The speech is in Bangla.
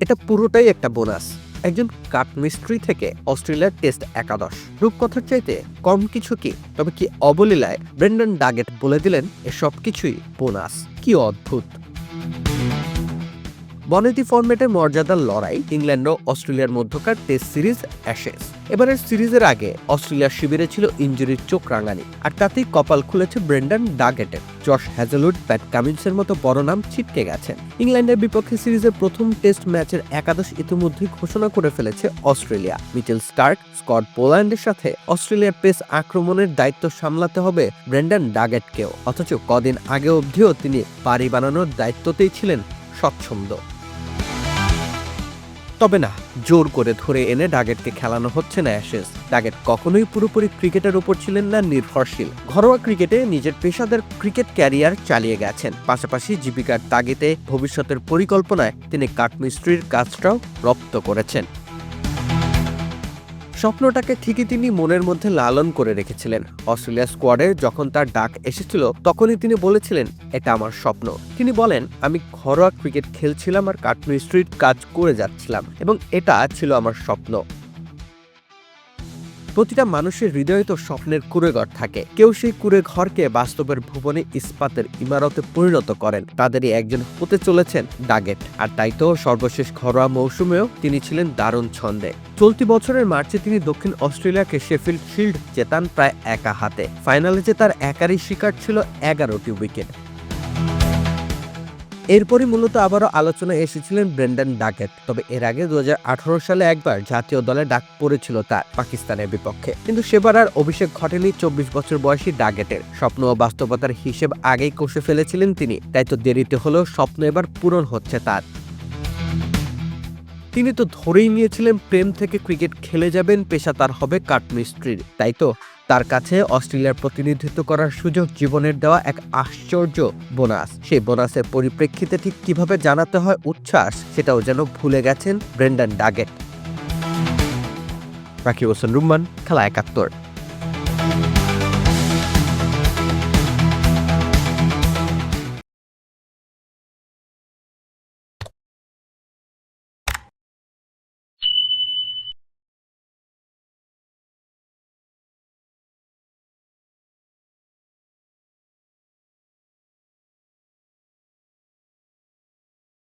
এটা পুরোটাই একটা বোনাস। একজন কাঠ মিস্ত্রি থেকে অস্ট্রেলিয়ার টেস্ট একাদশ। রূপকথার চাইতে কম কিছু কি? তবে কি অবলীলায় ব্রেন্ডন ডাগেট বলে দিলেন, এসব কিছুই বোনাস। কি অদ্ভুত! বনেটি ফরম্যাটের মর্যাদার লড়াই ইংল্যান্ড ও অস্ট্রেলিয়ার মধ্যকার টেস্ট সিরিজ অ্যাশেস এবারের সিরিজের আগে অস্ট্রেলিয়ার শিবিরে ছিল ইঞ্জুরির চোখ রাঙানি, আর তাতেই কপাল খুলেছে ব্রেন্ডন ডাগেটের। জশ হ্যাজেলউড, প্যাট কামিন্সের মতো বড় নাম ছিটকে গেছেন ইংল্যান্ডের বিপক্ষে সিরিজের প্রথম টেস্ট ম্যাচের একাদশ ইতিমধ্যেই ঘোষণা করে ফেলেছে অস্ট্রেলিয়া। মিচেল স্টার্ক, স্কট পোল্যান্ডের সাথে অস্ট্রেলিয়ার পেস আক্রমণের দায়িত্ব সামলাতে হবে ব্রেন্ডন ডাগেটকেও। অথচ কদিন আগে অবধিও তিনি বাড়ি বানানোর দায়িত্বতেই ছিলেন স্বচ্ছন্দ। তবে না, জোর করে ধরে এনে ডাগেটকে খেলানো হচ্ছে না অ্যাশেজ। ডাগেট কখনোই পুরোপুরি ক্রিকেটের উপর ছিলেন না, নির্ভরশীল। ঘরোয়া ক্রিকেটে নিজের পেশাদার ক্রিকেট ক্যারিয়ার চালিয়ে গেছেন। পাশাপাশি জীবিকার তাগিতে ভবিষ্যতের পরিকল্পনায় তিনি কাঠমিস্ত্রির কাজটাও রপ্ত করেছেন। স্বপ্নটাকে ঠিকই তিনি মনের মধ্যে লালন করে রেখেছিলেন। অস্ট্রেলিয়া স্কোয়াডে যখন তার ডাক এসেছিল, তখনই তিনি বলেছিলেন, এটা আমার স্বপ্ন। তিনি বলেন, আমি ঘরোয়া ক্রিকেট খেলছিলাম আর কাঠমিস্ত্রির কাজ করে যাচ্ছিলাম এবং এটা ছিল আমার স্বপ্ন। প্রতিটা মানুষের হৃদয়ে তো স্বপ্নের কুড়েঘর থাকে। কেউ সেই কুড়ে ঘরকে বাস্তবের ভুবনে ইস্পাতের ইমারতে পরিণত করেন। তাদেরই একজন হতে চলেছেন ডাগেট। আর তাই তো সর্বশেষ ঘরোয়া মৌসুমেও তিনি ছিলেন দারুণ ছন্দে। চলতি বছরের মার্চে তিনি দক্ষিণ অস্ট্রেলিয়াকে শেফিল্ড শিল্ড জেতান প্রায় একা হাতে। ফাইনালে যে তার একারই শিকার ছিল এগারোটি উইকেট। এরপরই মূলত আবারও আলোচনায় এসেছিলেন ব্রেন্ডন ডাকেট তবে এর আগে দু হাজার আঠেরো সালে একবার জাতীয় দলে ডাক পড়েছিল তার পাকিস্তানের বিপক্ষে। কিন্তু সেবার আর অভিষেক ঘটেনি চব্বিশ বছর বয়সী ডাগেটের স্বপ্ন ও বাস্তবতার হিসেব আগেই কষে ফেলেছিলেন তিনি, তাই তো দেরিতে হলেও স্বপ্ন এবার পূরণ হচ্ছে তার। তিনি তো ধরেই নিয়েছিলেন, প্রেম থেকে ক্রিকেট খেলে যাবেন পেশা তার হবে কাঠমিস্ত্রির, তাই তো? তার কাছে অস্ট্রেলিয়ার প্রতিনিধিত্ব করার সুযোগ জীবনের দেওয়া এক আশ্চর্য বোনাস। সেই বোনাসের পরিপ্রেক্ষিতে ঠিক কীভাবে জানাতে হয় উচ্ছ্বাস, সেটাও যেন ভুলে গেছেন ব্রেন্ডান ডাগেট। রাকিব হোসেন, রুম্মান, খেলা একাত্তর।